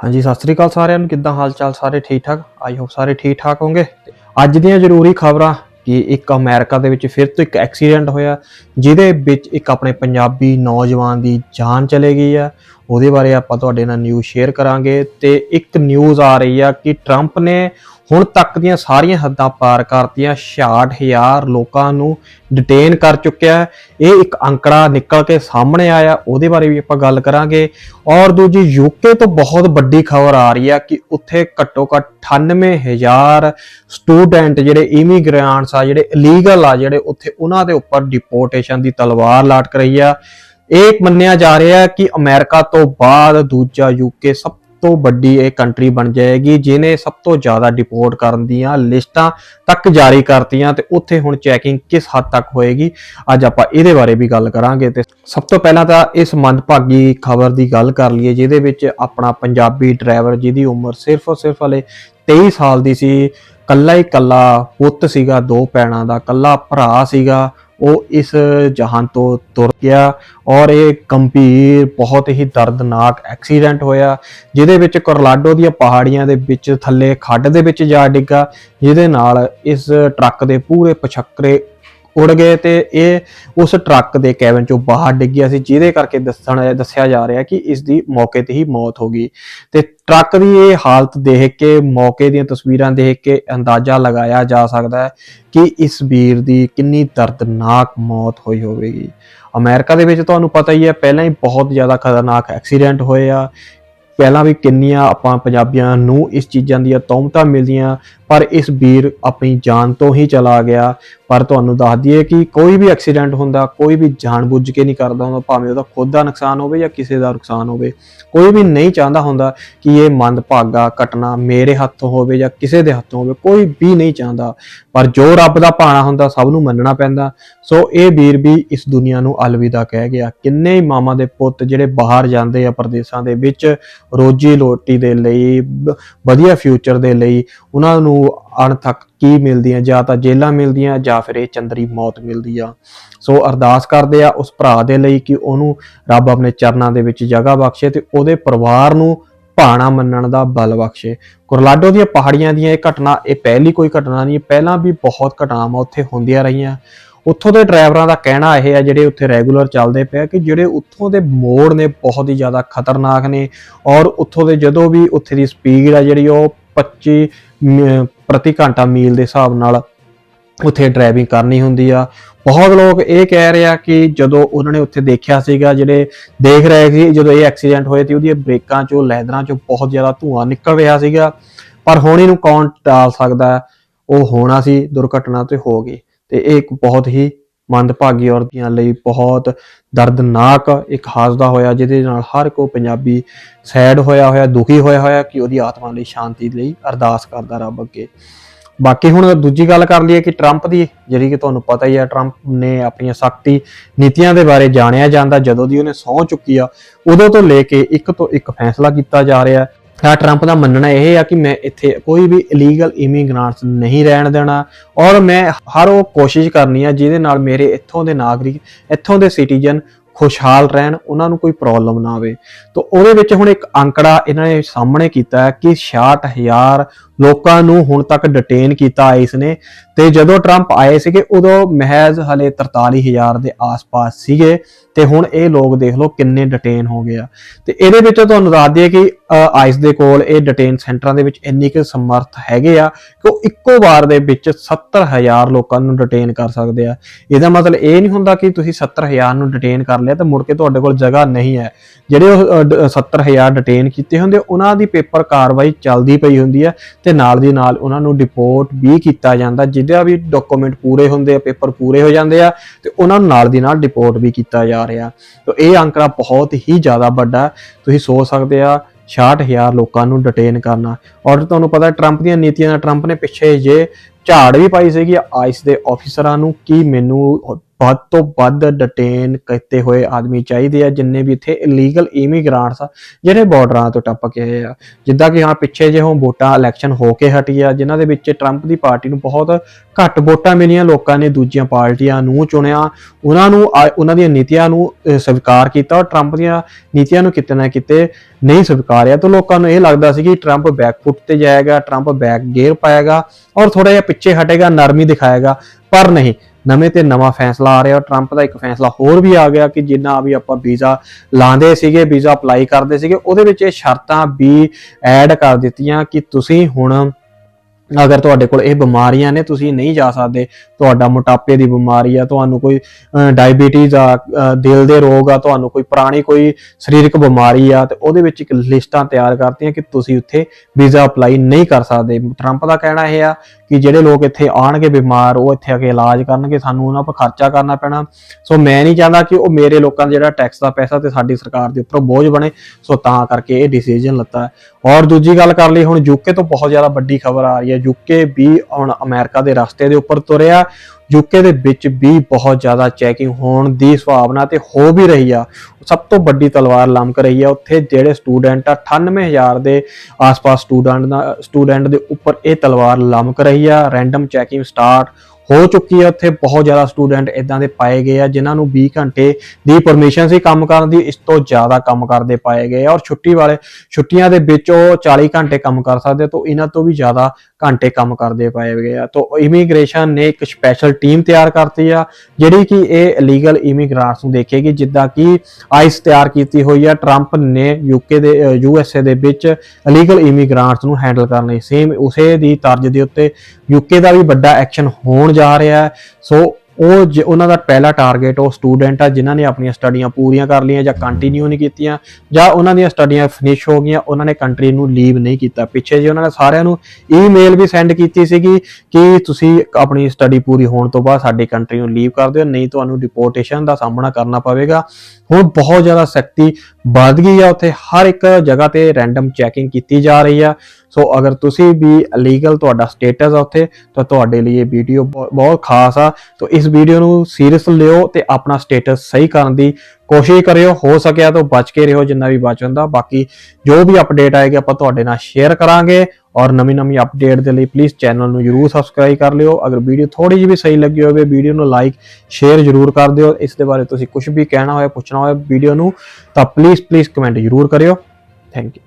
ਹਾਂਜੀ, ਸਤਿ ਸ੍ਰੀ ਅਕਾਲ ਸਾਰਿਆਂ ਨੂੰ। ਕਿੱਦਾਂ ਹਾਲ ਚਾਲ ਸਾਰੇ ਠੀਕ ਠਾਕ ਆਈ ਹੋਪ ਸਾਰੇ ਠੀਕ ਠਾਕ ਹੋਵੋਗੇ ਅੱਜ ਦੀਆਂ ਜ਼ਰੂਰੀ ਖਬਰਾਂ ਕਿ ਇੱਕ ਅਮਰੀਕਾ ਦੇ ਵਿੱਚ ਫਿਰ ਤੋਂ ਇੱਕ ਐਕਸੀਡੈਂਟ ਹੋਇਆ, ਜਿਹਦੇ ਵਿੱਚ ਇੱਕ ਆਪਣੇ ਪੰਜਾਬੀ ਨੌਜਵਾਨ ਦੀ ਜਾਨ ਚਲੇ ਗਈ ਆ। ਉਹਦੇ ਬਾਰੇ ਆਪਾਂ ਤੁਹਾਡੇ ਨਾਲ ਨਿਊਜ਼ ਸ਼ੇਅਰ ਕਰਾਂਗੇ ਤੇ ਇੱਕ ਨਿਊਜ਼ ਆ ਰਹੀ ਆ ਕਿ ਟਰੰਪ ਨੇ ਹੁਣ ਤੱਕ ਦੀਆਂ ਸਾਰੀਆਂ ਹੱਦਾਂ ਪਾਰ ਕਰਤੀਆਂ 66000 ਲੋਕਾਂ ਨੂੰ ਡਿਟੇਨ ਕਰ ਚੁੱਕਿਆ ਹੈ। ਇਹ ਇੱਕ ਅੰਕੜਾ ਨਿਕਲ ਕੇ ਸਾਹਮਣੇ ਆਇਆ, ਉਹਦੇ ਬਾਰੇ ਵੀ ਆਪਾਂ ਗੱਲ ਕਰਾਂਗੇ ਔਰ ਦੂਜੀ ਯੂਕੇ ਤੋਂ ਬਹੁਤ ਵੱਡੀ ਖਬਰ ਆ ਰਹੀ ਆ ਕਿ ਉੱਥੇ ਘੱਟੋ ਘੱਟ 98000 ਸਟੂਡੈਂਟ ਜਿਹੜੇ ਇਮੀਗ੍ਰੈਂਟਸ ਆ, ਜਿਹੜੇ ਇਲੀਗਲ ਆ, ਜਿਹੜੇ ਉੱਥੇ ਉਹਨਾਂ ਦੇ ਉੱਪਰ ਡਿਪੋਰਟੇਸ਼ਨ ਦੀ ਤਲਵਾਰ ਲਾਟਕ ਰਹੀ ਆ ਇਹ ਮੰਨਿਆ ਜਾ ਰਿਹਾ ਕਿ ਅਮਰੀਕਾ ਤੋਂ ਬਾਅਦ ਦੂਜਾ ਯੂਕੇ ਸਭ ਤੋਂ ਵੱਡੀ ਇਹ ਕੰਟਰੀ ਬਣ ਜਾਏਗੀ ਜਿਨੇ ਸਭ ਤੋਂ ਜ਼ਿਆਦਾ ਡਿਪੋਰਟ ਕਰਨ ਦੀਆਂ ਲਿਸਟਾਂ ਤੱਕ ਜਾਰੀ ਕਰਤੀਆਂ ਤੇ ਉੱਥੇ ਹੁਣ ਚੈਕਿੰਗ ਕਿਸ ਹੱਦ ਤੱਕ ਹੋਏਗੀ, ਅੱਜ ਆਪਾਂ ਇਹਦੇ ਬਾਰੇ ਵੀ ਗੱਲ ਕਰਾਂਗੇ ਤੇ ਸਭ ਤੋਂ ਪਹਿਲਾਂ ਤਾਂ ਇਸ ਮੰਦਭਾਗੀ ਖਬਰ ਦੀ ਗੱਲ ਕਰ ਲਈਏ, ਜਿਹਦੇ ਵਿੱਚ ਆਪਣਾ ਪੰਜਾਬੀ ਡਰਾਈਵਰ ਜਿਹਦੀ ਉਮਰ ਸਿਰਫ ਔਰ ਸਿਰਫ ਹਲੇ 23 ਸਾਲ ਦੀ ਸੀ, ਕੱਲਾ ਹੀ ਕੱਲਾ ਪੁੱਤ ਸੀਗਾ, ਦੋ ਭੈਣਾਂ ਦਾ, ਕੱਲਾ ਭਰਾ ਸੀਗਾ ਉਹ ਇਸ ਜਹਾਨ ਤੋਂ ਤੁਰ ਗਿਆ ਔਰ ਇਹ ਗੰਭੀਰ, ਬਹੁਤ ਹੀ ਦਰਦਨਾਕ ਐਕਸੀਡੈਂਟ ਹੋਇਆ, ਜਿਹਦੇ ਵਿੱਚ ਕੋਰਲਾਡੋ ਦੀਆਂ ਪਹਾੜੀਆਂ ਦੇ ਵਿੱਚ ਥੱਲੇ ਖੱਡ ਦੇ ਵਿੱਚ ਜਾ ਡਿੱਗਾ, ਜਿਹਦੇ ਨਾਲ ਇਸ ਟਰੱਕ ਦੇ ਪੂਰੇ ਪਛੱਕਰੇ ਉੜ ਗਏ ਤੇ ਇਹ ਉਸ ਟਰੱਕ ਦੇ ਕੈਬਨ ਚੋਂ ਬਾਹਰ ਡਿੱਗ ਗਿਆ ਸੀ, ਜਿਹਦੇ ਕਰਕੇ ਦੱਸਣ, ਦੱਸਿਆ ਜਾ ਰਿਹਾ ਕਿ ਇਸ ਦੀ ਮੌਕੇ ਤੇ ਹੀ ਮੌਤ ਹੋ ਗਈ। ਤੇ ਟਰੱਕ ਦੀ ਇਹ ਹਾਲਤ ਦੇਖ ਕੇ, ਮੌਕੇ ਦੀਆਂ ਤਸਵੀਰਾਂ ਦੇਖ ਕੇ ਅੰਦਾਜ਼ਾ ਲਗਾਇਆ ਜਾ ਸਕਦਾ ਹੈ ਕਿ ਇਸ ਵੀਰ ਦੀ ਕਿੰਨੀ ਦਰਦਨਾਕ ਮੌਤ ਹੋਈ ਹੋਵੇਗੀ। ਅਮਰੀਕਾ ਦੇ ਵਿੱਚ ਤੁਹਾਨੂੰ ਪਤਾ ਹੀ ਹੈ, ਪਹਿਲਾਂ ਹੀ ਬਹੁਤ ਜ਼ਿਆਦਾ ਖਤਰਨਾਕ ਐਕਸੀਡੈਂਟ ਹੋਏ ਆ। ਪਹਿਲਾਂ ਵੀ ਕਿੰਨੀਆਂ ਆਪਾਂ ਪੰਜਾਬੀਆਂ ਨੂੰ ਇਸ ਚੀਜ਼ਾਂ ਦੀਆਂ ਤੌਮਤਾਂ ਮਿਲਦੀਆਂ, ਪਰ ਇਸ ਵੀਰ ਆਪਣੀ ਜਾਨ ਤੋਂ ਹੀ ਚਲਾ ਗਿਆ। ਪਰ ਤੁਹਾਨੂੰ ਦੱਸ ਦਈਏ ਕਿ ਕੋਈ ਵੀ ਐਕਸੀਡੈਂਟ ਹੁੰਦਾ, ਕੋਈ ਵੀ ਜਾਣਬੁੱਝ ਕੇ ਨਹੀਂ ਕਰਦਾ ਹੁੰਦਾ, ਭਾਵੇਂ ਉਹਦਾ ਖੁਦ ਦਾ ਨੁਕਸਾਨ ਹੋਵੇ ਜਾਂ ਕਿਸੇ ਦਾ ਨੁਕਸਾਨ ਹੋਵੇ। ਕੋਈ ਵੀ ਨਹੀਂ ਚਾਹੁੰਦਾ ਹੁੰਦਾ ਕਿ ਇਹ ਮੰਦਭਾਗਾ ਘਟਨਾ ਮੇਰੇ ਹੱਥੋਂ ਹੋਵੇ ਜਾਂ ਕਿਸੇ ਦੇ ਹੱਥੋਂ ਹੋਵੇ, ਕੋਈ ਵੀ ਨਹੀਂ ਚਾਹੁੰਦਾ। ਪਰ ਜੋ ਰੱਬ ਦਾ ਭਾਣਾ ਹੁੰਦਾ, ਸਭ ਨੂੰ ਮੰਨਣਾ ਪੈਂਦਾ। ਸੋ ਇਹ ਵੀਰ ਵੀ ਇਸ ਦੁਨੀਆ ਨੂੰ ਅਲਵਿਦਾ ਕਹਿ ਗਿਆ। ਕਿੰਨੇ ਹੀ ਮਾਮਾ ਦੇ ਪੁੱਤ ਜਿਹੜੇ ਬਾਹਰ ਜਾਂਦੇ ਆ ਪ੍ਰਦੇਸ਼ਾਂ ਦੇ ਵਿੱਚ ਰੋਜੀ ਰੋਟੀ ਦੇ ਲਈ ਵਧੀਆ ਫਿਊਚਰ ਦੇ ਲਈ ਉਹਨਾਂ ਨੂੰ ਅਣਥੱਕ ਕੀ ਮਿਲਦੀਆਂ, ਜਾਂ ਤਾਂ ਜੇਲਾਂ ਮਿਲਦੀਆਂ, ਜਾਂ ਫਿਰ ਇਹ ਚੰਦਰੀ ਮੌਤ ਮਿਲਦੀ ਆ। ਸੋ ਅਰਦਾਸ ਕਰਦੇ ਆ ਉਸ ਭਰਾ ਦੇ ਲਈ ਕਿ ਉਹਨੂੰ ਰੱਬ ਆਪਣੇ ਚਰਨਾਂ ਦੇ ਵਿੱਚ ਜਗ੍ਹਾ ਬਖਸ਼ੇ ਤੇ ਉਹਦੇ ਪਰਿਵਾਰ ਨੂੰ ਭਾਣਾ ਮੰਨਣ ਦਾ ਬਲ ਬਖਸ਼ੇ। ਕੋਰਲਾਡੋ ਦੀਆਂ ਪਹਾੜੀਆਂ ਦੀਆਂ ਇਹ ਘਟਨਾ, ਇਹ ਪਹਿਲੀ ਕੋਈ ਘਟਨਾ ਨਹੀਂ, ਪਹਿਲਾਂ ਵੀ ਬਹੁਤ ਘਟਨਾਵਾਂ ਉੱਥੇ ਹੁੰਦੀਆਂ ਰਹੀਆਂ। ਉੱਥੋਂ ਦੇ ਡਰਾਈਵਰਾਂ ਦਾ ਕਹਿਣਾ ਇਹ ਹੈ ਜਿਹੜੇ ਉੱਥੇ ਰੈਗੂਲਰ ਚੱਲਦੇ ਪਏ ਕਿ ਜਿਹੜੇ ਉੱਥੋਂ ਦੇ ਮੋੜ ਨੇ ਬਹੁਤ ਹੀ ਜ਼ਿਆਦਾ ਖਤਰਨਾਕ ਨੇ ਔਰ ਉੱਥੋਂ ਦੇ ਜਦੋਂ ਵੀ ਉੱਥੇ ਦੀ ਸਪੀਡ ਆ ਜਿਹੜੀ ਉਹ 25 ਪ੍ਰਤੀ ਘੰਟਾ ਮੀਲ ਦੇ ਹਿਸਾਬ ਨਾਲ ਉੱਥੇ ਡਰਾਈਵਿੰਗ ਕਰਨੀ ਹੁੰਦੀ ਆ। ਬਹੁਤ ਲੋਕ ਇਹ ਕਹਿ ਰਹੇ ਆ ਕਿ ਜਦੋਂ ਉਹਨਾਂ ਨੇ ਉੱਥੇ ਦੇਖਿਆ ਸੀਗਾ, ਜਿਹੜੇ ਦੇਖ ਰਹੇ ਸੀ, ਜਦੋਂ ਇਹ ਐਕਸੀਡੈਂਟ ਹੋਇਆ ਤੇ ਉਹਦੀਆਂ ਬ੍ਰੇਕਾਂ ਚੋਂ, ਲੈਦਰਾਂ ਚੋਂ ਬਹੁਤ ਜ਼ਿਆਦਾ ਧੂਆਂ ਨਿਕਲ ਰਿਹਾ ਸੀਗਾ। ਪਰ ਹੁਣ ਇਹਨੂੰ ਕੌਣ ਟਾਲ ਸਕਦਾ? ਉਹ ਹੋਣਾ ਸੀ, ਦੁਰਘਟਨਾ ਤੇ ਹੋ ਗਈ। ਤੇ ਇਹ ਇੱਕ ਬਹੁਤ ਹੀ ਮੰਦਭਾਗੀ ਔਰਤਾਂ ਲਈ ਬਹੁਤ ਦਰਦਨਾਕ ਇੱਕ ਹਾਦਸਾ ਹੋਇਆ, ਜਿਹਦੇ ਨਾਲ ਹਰ ਕੋ ਪੰਜਾਬੀ ਸੈਡ ਹੋਇਆ ਹੋਇਆ, ਦੁਖੀ ਹੋਇਆ ਹੋਇਆ ਕਿ ਉਹਦੀ ਆਤਮਾ ਲਈ ਸ਼ਾਂਤੀ ਲਈ ਅਰਦਾਸ ਕਰਦਾ ਰੱਬ ਅੱਗੇ। ਬਾਕੀ ਹੁਣ ਦੂਜੀ ਗੱਲ ਕਰ ਲਈਏ ਕਿ ਟਰੰਪ ਦੀ, ਜਿਹੜੀ ਕਿ ਤੁਹਾਨੂੰ ਪਤਾ ਹੀ ਹੈ ਟਰੰਪ ਨੇ ਆਪਣੀਆਂ ਸਖਤੀ ਨੀਤੀਆਂ ਦੇ ਬਾਰੇ ਜਾਣਿਆ ਜਾਂਦਾ, ਜਦੋਂ ਦੀ ਉਹਨੇ ਸਹੁੰ ਚੁੱਕੀ ਆ, ਉਦੋਂ ਤੋਂ ਲੈ ਕੇ ਇੱਕ ਤੋਂ ਇੱਕ ਫੈਸਲਾ ਕੀਤਾ ਜਾ ਰਿਹਾ। ਹੈ ਟਰੰਪ ਦਾ ਮੰਨਣਾ ਇਹ ਆ ਕਿ ਮੈਂ ਇੱਥੇ ਕੋਈ ਵੀ ਇਲੀਗਲ ਇਮੀਗ੍ਰੈਂਟਸ ਨਹੀਂ ਰਹਿਣ ਦੇਣਾ ਔਰ ਮੈਂ ਹਰ ਉਹ ਕੋਸ਼ਿਸ਼ ਕਰਨੀ ਆ ਜਿਹਦੇ ਨਾਲ ਮੇਰੇ ਇੱਥੋਂ ਦੇ ਨਾਗਰਿਕ, ਇੱਥੋਂ ਦੇ ਸਿਟੀਜ਼ਨ ਖੁਸ਼ਹਾਲ ਰਹਿਣ, ਉਹਨਾਂ ਨੂੰ ਕੋਈ ਪ੍ਰੋਬਲਮ ਨਾ ਆਵੇ। ਤਾਂ ਉਹਦੇ ਵਿੱਚ ਹੁਣ ਇੱਕ ਅੰਕੜਾ ਇਹਨਾਂ ਨੇ ਸਾਹਮਣੇ ਕੀਤਾ ਹੈ ਕਿ 66000 ਲੋਕਾਂ ਨੂੰ ਹੁਣ ਤੱਕ ਡਿਟੇਨ ਕੀਤਾ ਆਈਸ ਨੇ ਤੇ ਜਦੋਂ ਟਰੰਪ ਆਏ ਸੀਗੇ ਉਦੋਂ ਮਹਿਜ਼ ਹਲੇ 43000 ਦੇ ਆਸ-ਪਾਸ ਸੀਗੇ ਤੇ ਹੁਣ ਇਹ ਲੋਕ ਦੇਖ ਲਓ ਕਿੰਨੇ ਡਿਟੇਨ ਹੋ ਗਏ ਆ। ਤੇ ਇਹਦੇ ਵਿੱਚ ਤੁਹਾਨੂੰ ਦੱਸ ਦਈਏ ਕਿ ਆਈਸ ਦੇ ਕੋਲ ਇਹ ਡਿਟੇਨ ਸੈਂਟਰਾਂ ਦੇ ਵਿੱਚ ਇੰਨੀ ਕੁ ਸਮਰਥ ਹੈਗੇ ਆ ਕਿ ਉਹ ਇੱਕੋ ਵਾਰ ਦੇ ਵਿੱਚ 70000 ਲੋਕਾਂ ਨੂੰ ਡਿਟੇਨ ਕਰ ਸਕਦੇ ਆ। ਇਹਦਾ ਮਤਲਬ ਇਹ ਨਹੀਂ ਹੁੰਦਾ ਕਿ ਤੁਸੀਂ 70000 ਨੂੰ ਡਿਟੇਨ ਕਰ ਲਿਆ ਤਾਂ ਮੁੜ ਕੇ ਤੁਹਾਡੇ ਕੋਲ ਜਗ੍ਹਾ ਨਹੀਂ ਹੈ। ਜਿਹੜੇ ਉਹ ਅ, ਡ- 70000 ਡਿਟੇਨ ਕੀਤੇ ਹੁੰਦੇ ਉਹਨਾਂ ਦੀ ਪੇਪਰ ਕਾਰਵਾਈ ਚੱਲਦੀ ਪਈ ਹੁੰਦੀ ਹੈ ਤੇ ਨਾਲ ਦੀ ਨਾਲ ਉਹਨਾਂ ਨੂੰ ਡਿਪੋਰਟ ਵੀ ਕੀਤਾ ਜਾਂਦਾ, ਜਿਹਦਾ ਵੀ ਡਾਕੂਮੈਂਟ ਪੂਰੇ ਹੁੰਦੇ ਆ, ਪੇਪਰ ਪੂਰੇ ਹੋ ਜਾਂਦੇ ਆ, ਤੇ ਉਹਨਾਂ ਨੂੰ ਨਾਲ ਦੀ ਨਾਲ ਡਿਪੋਰਟ ਵੀ ਕੀਤਾ ਜਾ ਰਿਹਾ। ਤਾਂ ਇਹ ਅੰਕੜਾ ਬਹੁਤ ਹੀ ਜ਼ਿਆਦਾ ਵੱਡਾ, ਤੁਸੀਂ ਸੋਚ ਸਕਦੇ ਆ 66000 ਲੋਕਾਂ ਨੂੰ ਡਿਟੇਨ ਕਰਨਾ। ਔਰ ਤੁਹਾਨੂੰ ਪਤਾ ਟਰੰਪ ਦੀਆਂ ਨੀਤੀਆਂ ਦਾ ਟਰੰਪ ਨੇ ਪਿੱਛੇ ਜੇ ਝਾੜ ਵੀ ਪਾਈ ਸੀਗੀ ਆਈਸ ਦੇ ਆਫੀਸਰਾਂ ਨੂੰ, ਕਿ ਮੈਨੂੰ ਵੱਧ ਤੋਂ ਵੱਧ ਡਿਟੇਨ ਕੀਤੇ ਹੋਏ ਆਦਮੀ ਚਾਹੀਦੇ ਆ, ਜਿੰਨੇ ਵੀ ਇੱਥੇ ਇਲੀਗਲ ਇਮੀਗ੍ਰਾਂਟਸ ਆ, ਜਿਹੜੇ ਬਾਰਡਰਾਂ ਤੋਂ ਟੱਪ ਕੇ ਆਏ ਆ। ਜਿੱਦਾਂ ਕਿ ਹਾਂ, ਪਿੱਛੇ ਜੇ ਹੁਣ ਵੋਟਾਂ ਇਲੈਕਸ਼ਨ ਹੋ ਕੇ ਹਟੀ ਆ, ਜਿਨ੍ਹਾਂ ਦੇ ਵਿੱਚ ਟਰੰਪ ਦੀ ਪਾਰਟੀ ਨੂੰ ਬਹੁਤ ਘੱਟ ਵੋਟਾਂ ਮਿਲੀਆਂ। ਲੋਕਾਂ ਨੇ ਦੂਜੀਆਂ ਪਾਰਟੀਆਂ ਨੂੰ ਚੁਣਿਆ। ਉਹਨਾਂ ਨੂੰ ਆ- ਉਹਨਾਂ ਦੀਆਂ ਨੀਤੀਆਂ ਨੂੰ ਸਵੀਕਾਰ ਕੀਤਾ ਔਰ ਟਰੰਪ ਦੀਆਂ ਨੀਤੀਆਂ ਨੂੰ ਕਿਤੇ ਨਾ ਕਿਤੇ ਨਹੀਂ ਸਵੀਕਾਰਿਆ। ਤਾਂ ਲੋਕਾਂ ਨੂੰ ਇਹ ਲੱਗਦਾ ਸੀ ਕਿ ਟਰੰਪ ਬੈਕਫੁੱਟ ਤੇ ਜਾਏਗਾ ਟਰੰਪ ਬੈਕ ਗੇਅਰ ਪਾਏਗਾ ਔਰ ਥੋੜਾ ਜਿਹਾ ਪਿੱਛੇ ਹਟੇਗਾ, ਨਰਮੀ ਦਿਖਾਏਗਾ, ਪਰ ਨਹੀਂ। ਨਵੇਂ ਤੇ ਨਵਾਂ ਫੈਸਲਾ ਆ ਰਿਹਾ। ਟਰੰਪ ਦਾ ਇੱਕ ਫੈਸਲਾ ਹੋਰ ਵੀ ਆ ਗਿਆ ਕਿ ਜਿੰਨਾ ਵੀ ਆਪਾਂ ਵੀਜ਼ਾ ਲਾਉਂਦੇ ਸੀਗੇ, ਵੀਜ਼ਾ ਅਪਲਾਈ ਕਰਦੇ ਸੀਗੇ, ਉਹਦੇ ਵਿੱਚ ਇਹ ਸ਼ਰਤਾਂ ਵੀ ਐਡ ਕਰ ਦਿੱਤੀਆਂ ਕਿ ਤੁਸੀਂ ਹੁਣ ਅਗਰ ਤੁਹਾਡੇ ਕੋਲ ਇਹ ਬਿਮਾਰੀਆਂ ਨੇ, ਤੁਸੀਂ ਨਹੀਂ ਜਾ ਸਕਦੇ। ਤੁਹਾਡਾ ਮੋਟਾਪੇ ਦੀ ਬਿਮਾਰੀ ਆ, ਤੁਹਾਨੂੰ ਕੋਈ ਡਾਇਬੀਟੀਜ਼ ਆ ਦਿਲ ਦੇ ਰੋਗ ਆ, ਤੁਹਾਨੂੰ ਕੋਈ ਪੁਰਾਣੀ ਕੋਈ ਸਰੀਰਕ ਬਿਮਾਰੀ ਆ, ਤੇ ਉਹਦੇ ਵਿੱਚ ਇੱਕ ਲਿਸਟਾਂ ਤਿਆਰ ਕਰਤੀਆਂ ਕਿ ਤੁਸੀਂ ਉੱਥੇ ਵੀਜ਼ਾ ਅਪਲਾਈ ਨਹੀਂ ਕਰ ਸਕਦੇ। ਟਰੰਪ ਦਾ ਕਹਿਣਾ ਇਹ ਆ ਕਿ ਜਿਹੜੇ ਲੋਕ ਇੱਥੇ ਆਣਗੇ ਬਿਮਾਰ, ਉਹ ਇੱਥੇ ਆ ਕੇ ਇਲਾਜ ਕਰਨਗੇ, ਸਾਨੂੰ ਉਹਨਾਂ 'ਤੇ ਖਰਚਾ ਕਰਨਾ ਪੈਣਾ। ਸੋ ਮੈਂ ਨਹੀਂ ਚਾਹੁੰਦਾ ਕਿ ਉਹ ਮੇਰੇ ਲੋਕਾਂ ਦਾ ਜਿਹੜਾ ਟੈਕਸ ਦਾ ਪੈਸਾ ਤੇ ਸਾਡੀ ਸਰਕਾਰ ਦੇ ਉੱਪਰ ਬੋਝ ਬਣੇ। ਸੋ ਤਾਂ ਕਰਕੇ ਇਹ ਡਿਸੀਜਨ ਲੱਤਾ। ਔਰ ਦੂਜੀ ਗੱਲ ਕਰ ਲਈ, ਹੁਣ ਯੂਕੇ ਤੋਂ ਬਹੁਤ ਜ਼ਿਆਦਾ ਵੱਡੀ ਖਬਰ ਆ ਰਹੀ ਹੈ ਯੂਕੇ ਵੀ ਹੁਣ ਅਮਰੀਕਾ ਦੇ ਰਸਤੇ ਦੇ ਉੱਪਰ ਤੁਰਿਆ। ਯੂਕੇ ਦੇ ਵਿੱਚ ਵੀ ਬਹੁਤ ਜ਼ਿਆਦਾ ਚੈਕਿੰਗ ਹੋਣ ਦੀ ਸੰਭਾਵਨਾ ਤੇ ਹੋ ਵੀ ਰਹੀ ਆ। ਸਭ ਤੋਂ ਵੱਡੀ ਤਲਵਾਰ ਲਮਕ ਰਹੀ ਆ। ਉੱਥੇ ਜਿਹੜੇ ਸਟੂਡੈਂਟ ਆ 98000 ਦੇ ਆਸ-ਪਾਸ ਸਟੂਡੈਂਟ ਦਾ ਸਟੂਡੈਂਟ ਦੇ ਉੱਪਰ ਇਹ ਤਲਵਾਰ ਲਮਕ ਰਹੀ ਆ। ਰੈਂਡਮ ਚੈਕਿੰਗ ਸਟਾਰਟ ਹੋ ਚੁੱਕੀ ਹੈ। ਉੱਥੇ ਬਹੁਤ ਜ਼ਿਆਦਾ ਸਟੂਡੈਂਟ ਇਦਾਂ ਦੇ ਪਾਏ ਗਏ ਆ, ਜਿਨ੍ਹਾਂ ਨੂੰ 20 ਘੰਟੇ ਦੀ ਪਰਮਿਸ਼ਨ ਸੀ ਕੰਮ ਕਰਨ ਦੀ, ਇਸ ਤੋਂ ਜ਼ਿਆਦਾ ਕੰਮ ਕਰਦੇ ਪਾਏ ਗਏ ਔਰ ਛੁੱਟੀ ਵਾਲੇ, ਛੁੱਟੀਆਂ ਦੇ ਵਿੱਚ ਉਹ 40 ਘੰਟੇ ਕੰਮ ਕਰ ਸਕਦੇ ਤੋਂ ਇਹਨਾਂ ਤੋਂ ਵੀ ਜ਼ਿਆਦਾ ਘੰਟੇ ਕੰਮ ਕਰਦੇ ਪਾਏ ਗਏ ਆ। ਤੋਂ ਇਮੀਗ੍ਰੇਸ਼ਨ ਨੇ ਇੱਕ ਸਪੈਸ਼ਲ ਟੀਮ ਤਿਆਰ ਕਰਤੀ ਆ, ਜਿਹੜੀ ਕਿ ਇਹ ਇਲੀਗਲ ਇਮੀਗ੍ਰਾਂਟਸ ਨੂੰ ਦੇਖੇਗੀ, ਜਿੱਦਾਂ ਕਿ ਆਈਸ ਤਿਆਰ ਕੀਤੀ ਹੋਈ ਆ। ਟਰੰਪ ਨੇ ਯੂਕੇ ਦੇ ਯੂਐਸਏ ਦੇ ਵਿੱਚ ਇਲੀਗਲ ਇਮੀਗ੍ਰਾਂਟਸ ਨੂੰ ਹੈਂਡਲ ਕਰਨ ਲਈ ਸੇਮ ਉਸੇ ਦੀ ਤਰਜ਼ ਦੇ ਉੱਤੇ ਯੂਕੇ ਦਾ ਵੀ ਵੱਡਾ ਐਕਸ਼ਨ ਹੋਣ ਜਾ ਰਿਹਾ ਹੈ। ਸੋ ਉਹ ਉਹਨਾਂ ਦਾ ਪਹਿਲਾ ਟਾਰਗੇਟ ਉਹ ਸਟੂਡੈਂਟ ਆ, ਜਿਨ੍ਹਾਂ ਨੇ ਆਪਣੀਆਂ ਸਟੱਡੀਆਂ ਪੂਰੀਆਂ ਕਰ ਲਈਆਂ ਜਾਂ ਕੰਟੀਨਿਊ ਨਹੀਂ ਕੀਤੀਆਂ, ਜਾਂ ਉਹਨਾਂ ਦੀਆਂ ਸਟੱਡੀਆਂ ਫਿਨਿਸ਼ ਹੋ ਗਈਆਂ, ਉਹਨਾਂ ਨੇ ਕੰਟਰੀ ਨੂੰ ਲੀਵ ਨਹੀਂ ਕੀਤਾ। ਪਿੱਛੇ ਜੇ ਉਹਨਾਂ ਨੇ ਸਾਰਿਆਂ ਨੂੰ ਈਮੇਲ ਵੀ ਸੈਂਡ ਕੀਤੀ ਸੀਗੀ ਕਿ ਤੁਸੀਂ ਆਪਣੀ ਸਟੱਡੀ ਪੂਰੀ ਹੋਣ ਤੋਂ ਬਾਅਦ ਸਾਡੀ ਕੰਟਰੀ ਨੂੰ ਲੀਵ ਕਰ ਦਿਓ, ਨਹੀਂ ਤੁਹਾਨੂੰ ਡਿਪੋਰਟੇਸ਼ਨ ਦਾ ਸਾਹਮਣਾ ਕਰਨਾ ਪਵੇਗਾ। ਹੁਣ ਬਹੁਤ ਜ਼ਿਆਦਾ ਸਖਤੀ ਵੱਧ ਗਈ ਆ, ਉੱਥੇ ਹਰ ਇੱਕ ਜਗ੍ਹਾ ਤੇ ਰੈਂਡਮ ਚੈਕਿੰਗ ਕੀਤੀ ਜਾ ਰਹੀ ਆ। ਸੋ ਅਗਰ ਤੁਸੀਂ ਵੀ ਲੀਗਲ ਤੁਹਾਡਾ ਸਟੇਟਸ ਆ ਉੱਥੇ, ਤਾਂ ਤੁਹਾਡੇ ਲਈ ਇਹ ਵੀਡੀਓ ਬਹੁਤ ਖਾਸ ਆ। ਤਾਂ ਇਸ ਵੀਡੀਓ ਨੂੰ ਸੀਰੀਅਸ ਲਿਓ ਤੇ ਆਪਣਾ ਸਟੇਟਸ ਸਹੀ ਕਰਨ ਦੀ ਕੋਸ਼ਿਸ਼ ਕਰਿਓ। ਹੋ ਸਕਿਆ ਤਾਂ ਬਚ ਕੇ ਰਹੋ, ਜਿੰਨਾ ਵੀ ਬਚ ਹੁੰਦਾ। ਬਾਕੀ ਜੋ ਵੀ ਅਪਡੇਟ ਆਏਗੀ, ਆਪਾਂ ਤੁਹਾਡੇ ਨਾਲ ਸ਼ੇਅਰ ਕਰਾਂਗੇ। ਔਰ ਨਵੀਂ ਨਵੀਂ ਅਪਡੇਟ ਦੇ ਲਈ ਪਲੀਜ਼ ਚੈਨਲ ਨੂੰ ਜਰੂਰ ਸਬਸਕ੍ਰਾਈਬ ਕਰ ਲਿਓ। ਅਗਰ ਵੀਡੀਓ ਥੋੜੀ ਜਿਹੀ ਵੀ ਸਹੀ ਲੱਗੀ ਹੋਵੇ ਵੀਡੀਓ ਨੂੰ ਲਾਈਕ ਸ਼ੇਅਰ ਜਰੂਰ ਕਰ ਦਿਓ। ਇਸ ਦੇ ਬਾਰੇ ਤੁਸੀਂ ਕੁਝ ਵੀ ਕਹਿਣਾ ਹੋਵੇ, ਪੁੱਛਣਾ ਹੋਵੇ ਵੀਡੀਓ ਨੂੰ, ਤਾਂ ਪਲੀਜ਼ ਪਲੀਜ਼ ਕਮੈਂਟ ਜਰੂਰ ਕਰਿਓ। Thank you